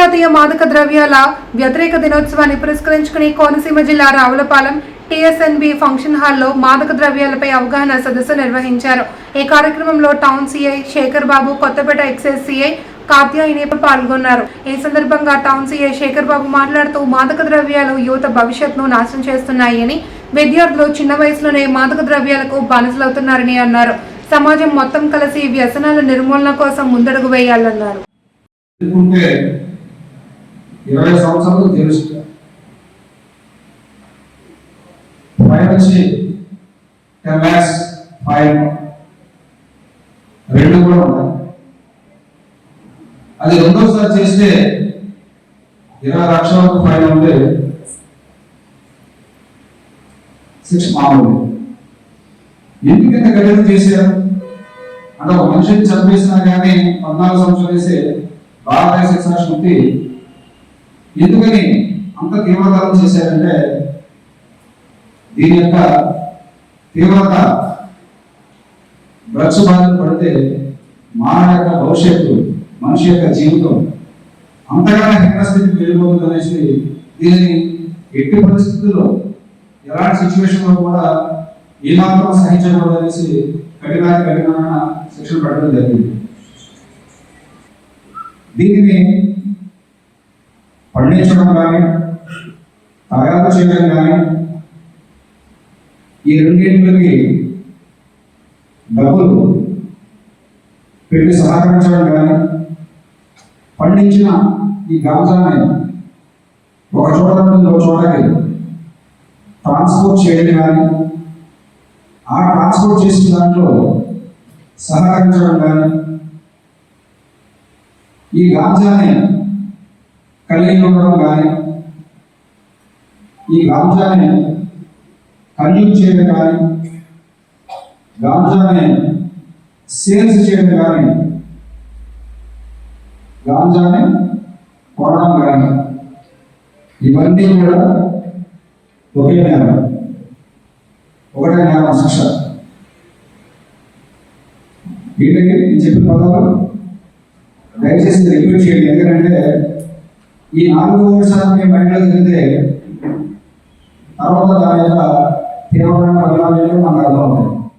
అంతర్జాతీయ మాదక ద్రవ్యాల వ్యతిరేక దినోత్సవాన్ని పురస్కరించుకుని కోనసీమ జిల్లా రావులపాలెం టీఎస్ఎన్బి ఫంక్షన్ హాల్లో మాదక ద్రవ్యాలపై అవగాహన సదస్సు నిర్వహించారు. ఈ కార్యక్రమంలో town CI Shekar Babu Kothapeta excise CI Katyayani పాల్గొన్నారు. ఈ సందర్భంగా టౌన్ సిఐ శేఖర్ బాబు మాట్లాడుతూ మాదక ద్రవ్యాలు యువత భవిష్యత్తును నాశనం చేస్తున్నాయని విద్యార్థులు చిన్న వయసులోనే మాదక ద్రవ్యాలకు బానిసలవుతున్నారని అన్నారు. సమాజం మొత్తం కలిసి వ్యసనాల నిర్మూలన కోసం ముందడుగు వేయాలన్నారు. ఇరవై సంవత్సరాలు తెలుసు ఫైవ్ వచ్చి టెన్ ల్యాక్స్ ఫైవ్ రెండు కూడా ఉన్నాయి. అది రెండోసారి చేస్తే ఇరవై లక్షల వరకు ఫైన్ ఉంటే శిక్ష మామూలు ఎందుకంత గడిత చేశారు? అంటే ఒక మనిషిని చంపేసినా కానీ పద్నాలుగు సంవత్సరాలు వేసే భారతదేశ శిక్షణ స్మృతి ఎందుకని అంత తీవ్రతరం చేశారంటే దీని యొక్క తీవ్రత డ్రగ్స్ బాధలు పడితే మానవ యొక్క భవిష్యత్తు మనిషి యొక్క జీవితం అంతగానే హీనస్థితికి వెళ్ళిపోతుంది అనేసి దీనిని ఎట్టి పరిస్థితుల్లో ఎలాంటి సిచ్యువేషన్లో కూడా ఏమాత్రం సహించకూడదు అనేసి కఠినాతి కఠినమైన శిక్షణ పెట్టడం జరిగింది. దీనిని పండించడం కానీ తయారు చేయడం కానీ ఈ రెండింటికి డబ్బులు పెట్టి సహకరించడం కానీ పండించిన ఈ గాంజాన్ని ఒక చోట నుండి ఒక చోటకి ట్రాన్స్పోర్ట్ చేయడం కానీ ఆ ట్రాన్స్పోర్ట్ చేసిన దాంట్లో సహకరించడం కానీ ఈ గాంజాన్ని కలిగి ఉండడం కానీ ఈ గాంజాని కన్యూమ్ చేయడం కానీ గాంజాని సేల్స్ చేయడం కానీ గాంజాని కొనడం కానీ ఇవన్నీ కూడా ఒకే నేరం. ఒకటే నేరం శిక్ష. ఏంటంటే నేను చెప్పిన పదాలు దయచేసి రిపీట్ చేయండి. ఎందుకంటే ఈ నాలుగు వర్షాలు మీ మైండ్లో తిరిగితే తర్వాత దాని యొక్క తీవ్రమైన పరిణామాలు మనకు అర్థమవుతాయి